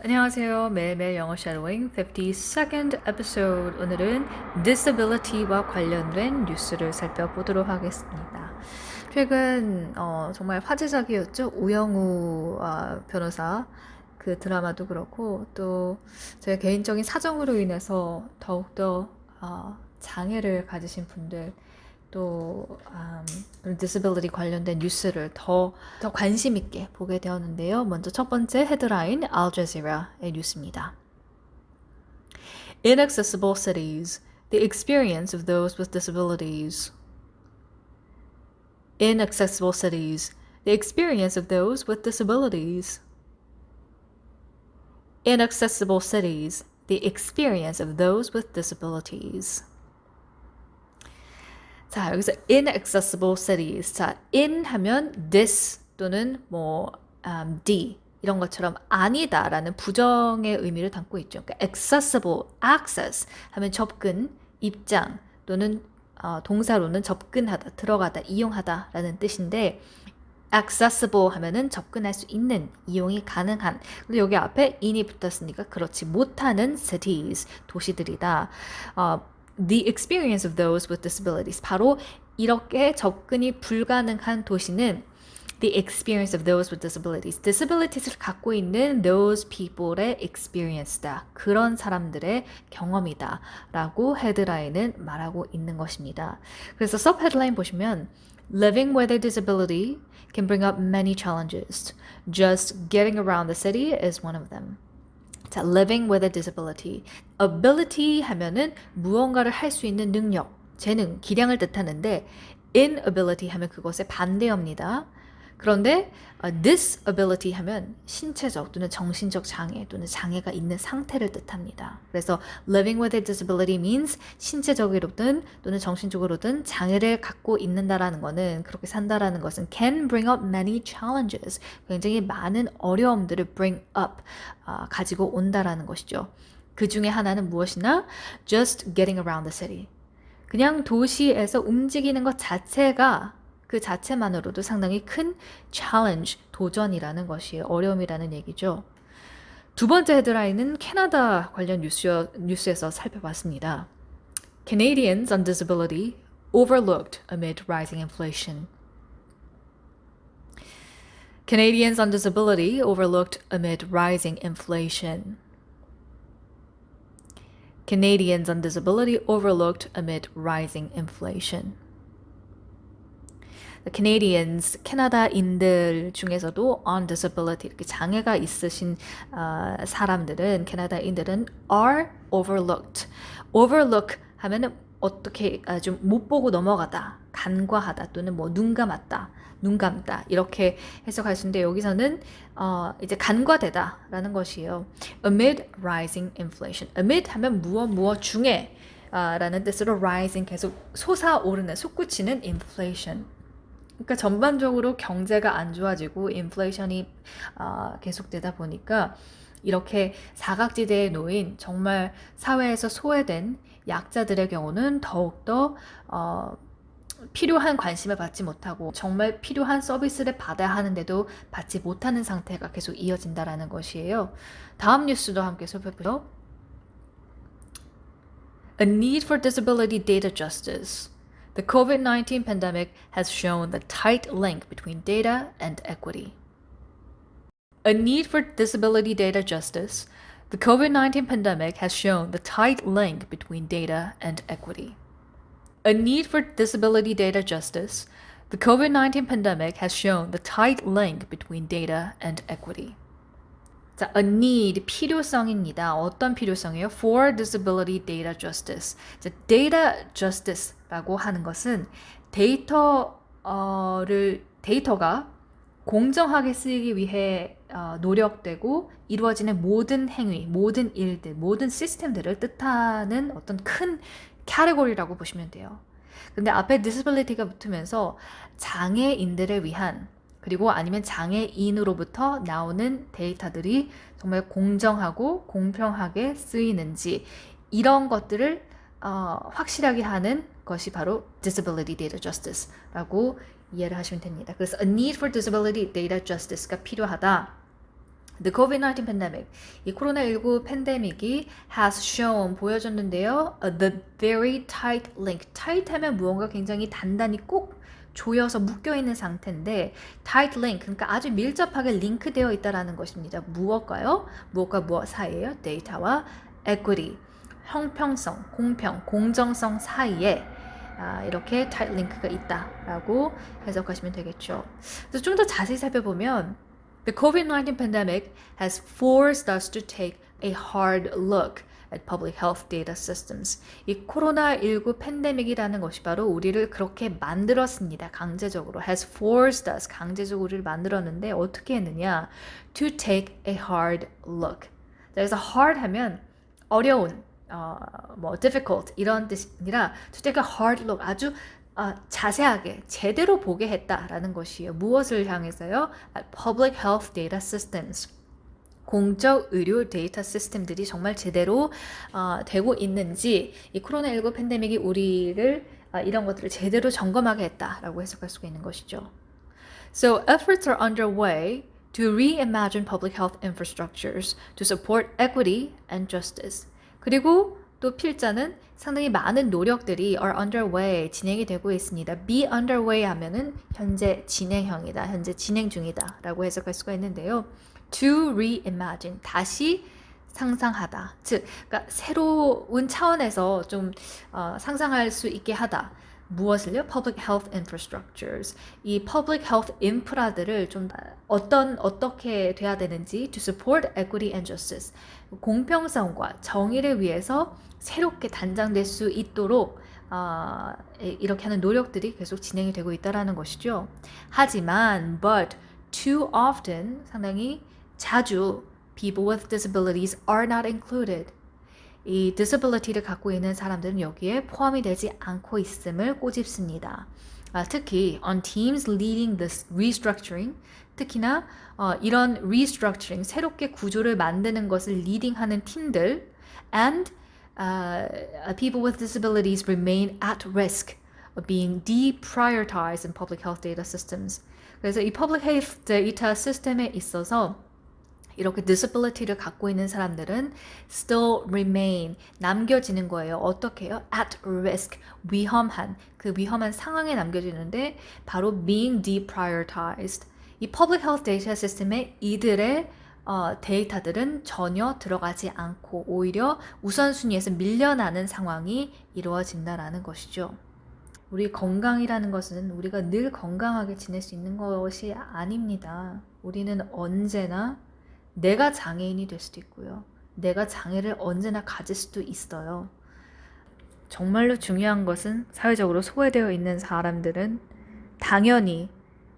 안녕하세요. 매일매일 영어 샤도잉 52nd episode. 오늘은 disability와 관련된 뉴스를 살펴보도록 하겠습니다. 최근 어, 정말 화제작이었죠. 우영우 아, 변호사 그 드라마도 그렇고 또 제 개인적인 사정으로 인해서 더욱더 어, 장애를 가지신 분들 또 음, 그런 disability 관련된 뉴스를 더, 더 관심 있게 보게 되었는데요. 먼저 첫 번째 헤드라인 알제지라의 뉴스입니다. Inaccessible cities, the experience of those with disabilities. Inaccessible cities, the experience of those with disabilities. Inaccessible cities, the experience of those with disabilities. 자, 여기서 inaccessible cities. 자, in 하면 this 또는 뭐 um, d 이런 것처럼 아니다라는 부정의 의미를 담고 있죠. 그러니까 accessible, access 하면 접근, 입장 또는 어, 동사로는 접근하다, 들어가다, 이용하다라는 뜻인데 accessible 하면은 접근할 수 있는, 이용이 가능한. 근데 여기 앞에 in이 붙었으니까 그렇지 못하는 cities, 도시들이다. 어, the experience of those with disabilities. 바로 이렇게 접근이 불가능한 도시는 the experience of those with disabilities. disabilities를 갖고 있는 those people의 experience다. 그런 사람들의 경험이다. 라고 헤드라인은 말하고 있는 것입니다. 그래서 sub headline 보시면 Living with a disability can bring up many challenges. Just getting around the city is one of them. 자, living with a disability. ability 하면은 무언가를 할 수 있는 능력, 재능, 기량을 뜻하는데 inability 하면 그것의 반대입니다. 그런데 disability 하면 신체적 또는 정신적 장애 또는 장애가 있는 상태를 뜻합니다. 그래서 living with a disability means 신체적으로든 또는 정신적으로든 장애를 갖고 있는다라는 것은 그렇게 산다라는 것은 can bring up many challenges 굉장히 많은 어려움들을 bring up uh, 가지고 온다라는 것이죠. 그 중에 하나는 무엇이나 just getting around the city. 그냥 도시에서 움직이는 것 자체가 그 자체만으로도 상당히 큰 challenge, 도전이라는 것이 어려움이라는 얘기죠. 두 번째 헤드라인은 캐나다 관련 뉴스, 뉴스에서 살펴봤습니다. Canadians on disability overlooked amid rising inflation. Canadians on disability overlooked amid rising inflation. Canadians on disability overlooked amid rising inflation. Canadians, 캐나다인들 중에서도 on disability 이렇게 장애가 있으신 어, 사람들은 캐나다인들은 are overlooked. overlook 하면은 어떻게 아, 좀못 보고 넘어가다, 간과하다 또는 뭐 눈 감았다, 눈 감다 이렇게 해석할 수 있는데 여기서는 어, 이제 간과되다라는 것이에요. Amid rising inflation. Amid 하면 무엇 무엇 중에 아, 라는 뜻으로 rising 계속 솟아오르는 솟구치는 inflation. 그러니까 전반적으로 경제가 안 좋아지고 인플레이션이 어, 계속되다 보니까 이렇게 사각지대에 놓인 정말 사회에서 소외된 약자들의 경우는 더욱더 어, 필요한 관심을 받지 못하고 정말 필요한 서비스를 받아야 하는데도 받지 못하는 상태가 계속 이어진다라는 것이에요. 다음 뉴스도 함께 살펴보죠. A need for disability data justice. The COVID 19 pandemic has shown the tight link between data and equity. A need for disability data justice. The COVID 19 pandemic has shown the tight link between data and equity. A need for disability data justice. The COVID 19 pandemic has shown the tight link between data and equity. 자, a need 필요성입니다. 어떤 필요성이에요? For disability data justice. 자, data justice라고 하는 것은 데이터를 데이터가 공정하게 쓰이기 위해 어, 노력되고 이루어지는 모든 행위, 모든 일들, 모든 시스템들을 뜻하는 어떤 큰 카테고리라고 보시면 돼요. 근데 앞에 disability가 붙으면서 장애인들을 위한 그리고 아니면 장애인으로부터 나오는 데이터들이 정말 공정하고 공평하게 쓰이는지 이런 것들을 어, 확실하게 하는 것이 바로 disability data justice라고 이해를 하시면 됩니다. 그래서 a need for disability data justice가 필요하다. The COVID-19 pandemic, 이 코로나19 팬데믹이 has shown 보여줬는데요. Uh, the very tight link. tight하면 무언가 굉장히 단단히 꼭 조여서 묶여 있는 상태인데 tight link 그러니까 아주 밀접하게 링크되어 있다라는 것입니다. 무엇과요? 무엇과 무엇 사이에요? 데이터와 equity, 형평성, 공평, 공정성 사이에 아, 이렇게 tight link가 있다라고 해석하시면 되겠죠. 그래서 좀 더 자세히 살펴보면 The COVID-19 pandemic has forced us to take a hard look at public health data systems. 이 코로나19 팬데믹이라는 것이 바로 우리를 그렇게 만들었습니다. 강제적으로. has forced us. 강제적으로 우리를 만들었는데 어떻게 했느냐? to take a hard look. 자, 그래서 hard 하면 어려운, 어, 뭐 difficult 이런 뜻이 아니라 to take a hard look. 아주 아, 자세하게 제대로 보게 했다라는 것이에요. 무엇을 향해서요? At public health data systems. 공적 의료 데이터 시스템들이 정말 제대로 어, 되고 있는지 이 코로나19 팬데믹이 우리를 어, 이런 것들을 제대로 점검하게 했다라고 해석할 수가 있는 것이죠. So efforts are underway to reimagine public health infrastructures to support equity and justice. 그리고 또 필자는 상당히 많은 노력들이 are underway 진행이 되고 있습니다. be underway 하면은 현재 진행형이다, 현재 진행 중이다라고 해석할 수가 있는데요. To reimagine 다시 상상하다. 즉, 그러니까 새로운 차원에서 좀 어, 상상할 수 있게 하다. 무엇을요? Public health infrastructures. 이 public health 인프라들을 좀 어떤 어떻게 돼야 되는지 to support equity and justice. 공평성과 정의를 위해서 새롭게 단장될 수 있도록 어, 이렇게 하는 노력들이 계속 진행이 되고 있다라는 것이죠. 하지만 but too often 상당히 자주 people with disabilities are not included. 이 disability를 갖고 있는 사람들은 여기에 포함이 되지 않고 있음을 꼬집습니다. 아, 특히 on teams leading this restructuring, 특히나 어, 이런 restructuring, 새롭게 구조를 만드는 것을 리딩하는 팀들 and uh, people with disabilities remain at risk of being deprioritized in public health data systems. 그래서 이 public health data 시스템에 있어서 이렇게 disability를 갖고 있는 사람들은 still remain 남겨지는 거예요. 어떻게요? at risk 위험한 그 위험한 상황에 남겨지는데 바로 being deprioritized 이 public health data 시스템에 이들의 어, 데이터들은 전혀 들어가지 않고 오히려 우선순위에서 밀려나는 상황이 이루어진다라는 것이죠. 우리 건강이라는 것은 우리가 늘 건강하게 지낼 수 있는 것이 아닙니다. 우리는 언제나 내가 장애인이 될 수도 있고요. 내가 장애를 언제나 가질 수도 있어요. 정말로 중요한 것은 사회적으로 소외되어 있는 사람들은 당연히,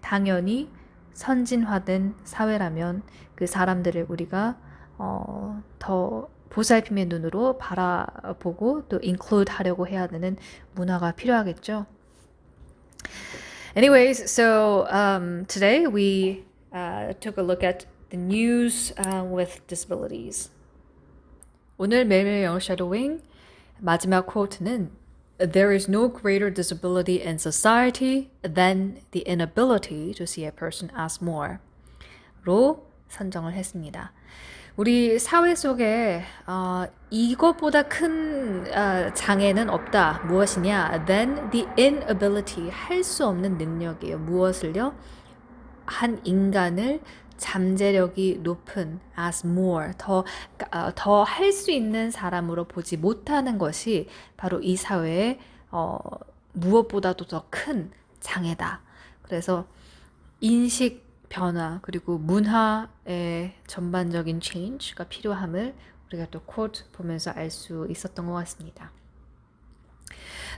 당연히 선진화된 사회라면 그 사람들을 우리가 어, 더 보살핌의 눈으로 바라보고 또 include 하려고 해야 되는 문화가 필요하겠죠. Anyways, so um, today we uh, took a look at the news uh, with disabilities. 오늘 매일매일 영어 샤도잉 마지막 코트는 There is no greater disability in society than the inability to see a person as more. 로 선정을 했습니다. 우리 사회 속에 어, 이것보다 큰 어, 장애는 없다. 무엇이냐? Then the inability 할 수 없는 능력이에요. 무엇을요? 한 인간을 잠재력이 높은 as more 더더 할 수 있는 사람으로 보지 못하는 것이 바로 이 사회의 어, 무엇보다도 더 큰 장애다. 그래서 인식 변화 그리고 문화의 전반적인 change가 필요함을 우리가 또 코트 보면서 알 수 있었던 것 같습니다.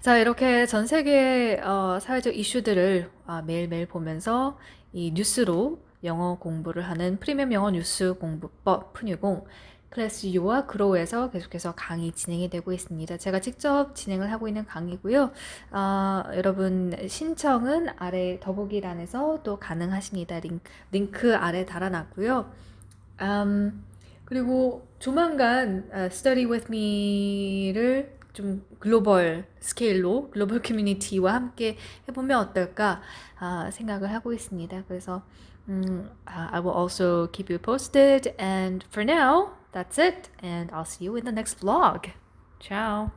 자, 이렇게 전 세계의 어, 사회적 이슈들을 어, 매일매일 보면서 이 뉴스로 영어 공부를 하는 프리미엄 영어 뉴스 공부법 푸뉴공 클래스 U와 그로우에서 계속해서 강의 진행이 되고 있습니다. 제가 직접 진행을 하고 있는 강의고요. 어, 여러분 신청은 아래 더보기란에서 또 가능하십니다. 링크, 링크 아래 달아놨고요. 음, 그리고 조만간 uh, Study With Me를 좀 글로벌 스케일로 글로벌 커뮤니티와 함께 해보면 어떨까 아, 생각을 하고 있습니다. 그래서 Mm, uh, I will also keep you posted. And for now, that's it. And I'll see you in the next vlog. Ciao.